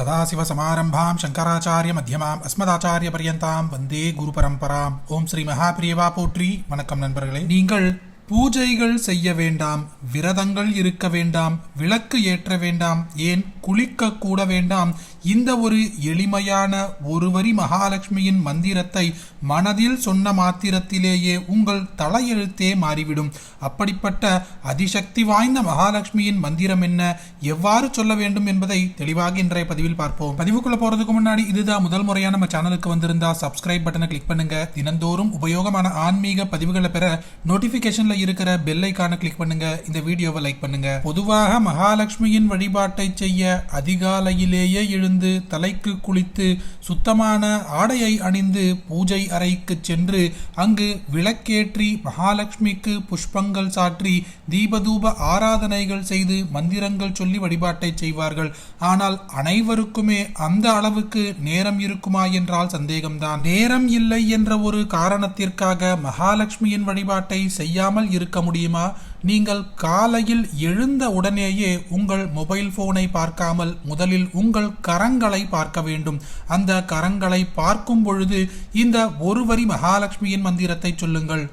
सदाशिवसमारम्भां शङ्कराचार्यमध्यमाम् अस्मदाचार्यपर्यन्तां வந்தே குரு பரம்பராம் ஓம் ஸ்ரீ மகாபிரியவா போற்றி வணக்கம் நண்பர்களே நீங்கள் பூஜைகள் செய்ய வேண்டாம் விரதங்கள் இருக்க வேண்டாம் விளக்கு ஏற்ற வேண்டாம் ஏன் குளிக்க கூட வேண்டாம். இந்த ஒரு எளிமையான ஒருவரி மகாலட்சுமியின் மந்திரத்தை மனதில் சொன்ன மாத்திரத்திலேயே உங்கள் தலையெழுத்தே மாறிவிடும். அப்படிப்பட்ட அதிசக்தி வாய்ந்த மகாலட்சுமியின் மந்திரம் என்ன? எவ்வாறு சொல்ல வேண்டும் என்பதை தெளிவாக இன்றைய பதிவில் பார்ப்போம். பதிவுக்குள்ள போறதுக்கு முன்னாடி இதுதான் முதல் முறையா நம்ம சேனலுக்கு வந்திருந்தா சப்ஸ்கிரைப் பட்டனை கிளிக் பண்ணுங்க. தினந்தோறும் உபயோகமான ஆன்மீக பதிவுகளை பெற நோட்டிபிகேஷன்ல இருக்கிற பெல் ஐக்கான கிளிக் பண்ணுங்க. இந்த வீடியோவை லைக் பண்ணுங்க. பொதுவாக மகாலட்சுமியின் வழிபாட்டை செய்ய அதிகாலையிலேயே எழுந்து தலைக்கு குளித்து சுத்தமான ஆடையை அணிந்து பூஜை அறைக்கு சென்று அங்கு விளக்கேற்றி மகாலட்சுமிக்கு புஷ்பங்கள் சாற்றி தீபதூப ஆராதனைகள் செய்து மந்திரங்கள் சொல்லி வழிபாட்டை செய்வார்கள். ஆனால் அனைவருக்குமே அந்த அளவுக்கு நேரம் இருக்குமா என்றால் சந்தேகம்தான். நேரம் இல்லை என்ற ஒரு காரணத்திற்காக மகாலட்சுமியின் வழிபாட்டை செய்யாமல் இருக்க முடியுமா? நீங்கள் காலையில் எழுந்த உடனேயே உங்கள் மொபைல் போனை பார்க்காமல் முதலில் உங்கள் கரங்களை பார்க்க வேண்டும். அந்த கரங்களை பார்க்கும் பொழுது இந்த ஒருவரி மகாலட்சுமியின் மந்திரத்தை சொல்லுங்கள்.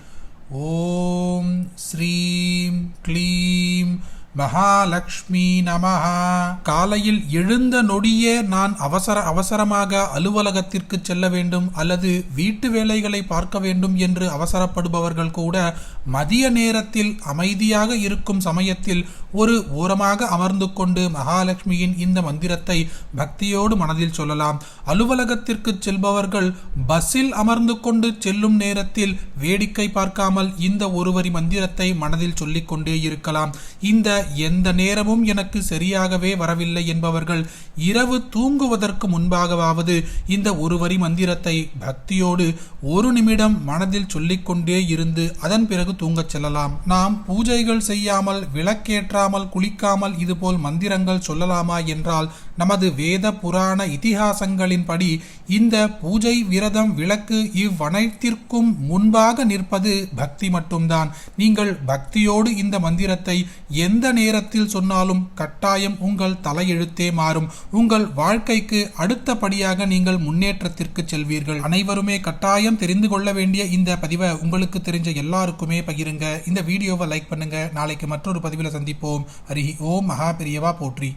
ஓம் ஸ்ரீம் க்ளீம் மகாலட்சுமி நமஹா. காலையில் எழுந்த நொடியே நான் அவசர அவசரமாக அலுவலகத்திற்கு செல்ல வேண்டும் அல்லது வீட்டு வேலைகளை பார்க்க வேண்டும் என்று அவசரப்படுபவர்கள் கூட மதிய நேரத்தில் அமைதியாக இருக்கும் சமயத்தில் ஒரு ஓரமாக அமர்ந்து கொண்டு மகாலட்சுமியின் இந்த மந்திரத்தை பக்தியோடு மனதில் சொல்லலாம். அலுவலகத்திற்கு செல்பவர்கள் பஸ்ஸில் அமர்ந்து கொண்டு செல்லும் நேரத்தில் வேடிக்கை பார்க்காமல் இந்த ஒருவரி மந்திரத்தை மனதில் சொல்லிக்கொண்டே இருக்கலாம். இந்த எந்த நேரமும் எனக்கு சரியாகவே வரவில்லை என்பவர்கள் இரவு தூங்குவதற்கு முன்பாகவாவது இந்த ஒரு வரி மந்திரத்தை பக்தியோடு ஒரு நிமிடம் மனதில் சொல்லிக்கொண்டே இருந்து அதன் பிறகு தூங்கச் செல்லலாம். நாம் பூஜைகள் செய்யாமல் விளக்கேற்றாமல் குளிக்காமல் இதுபோல் மந்திரங்கள் சொல்லலாமா என்றால் நமது வேத புராண இதிகாசங்களின்படி இந்த பூஜை விரதம் விளக்கு இவ்வனைத்திற்கும் முன்பாக நிற்பது பக்தி மட்டும்தான். நீங்கள் பக்தியோடு இந்த மந்திரத்தை எந்த எந்த நேரத்தில் சொன்னாலும் கட்டாயம் உங்கள் தலையெழுத்தே மாறும். உங்கள் வாழ்க்கைக்கு அடுத்தபடியாக நீங்கள் முன்னேற்றத்திற்கு செல்வீர்கள். அனைவருமே கட்டாயம் தெரிந்து கொள்ள வேண்டிய இந்த பதிவை உங்களுக்கு தெரிஞ்ச எல்லாருக்குமே பகிருங்க. இந்த வீடியோவை லைக் பண்ணுங்க. நாளைக்கு மற்றொரு பதிவில் சந்திப்போம். ஹரி ஓம் மகா பெரியவா போற்றி.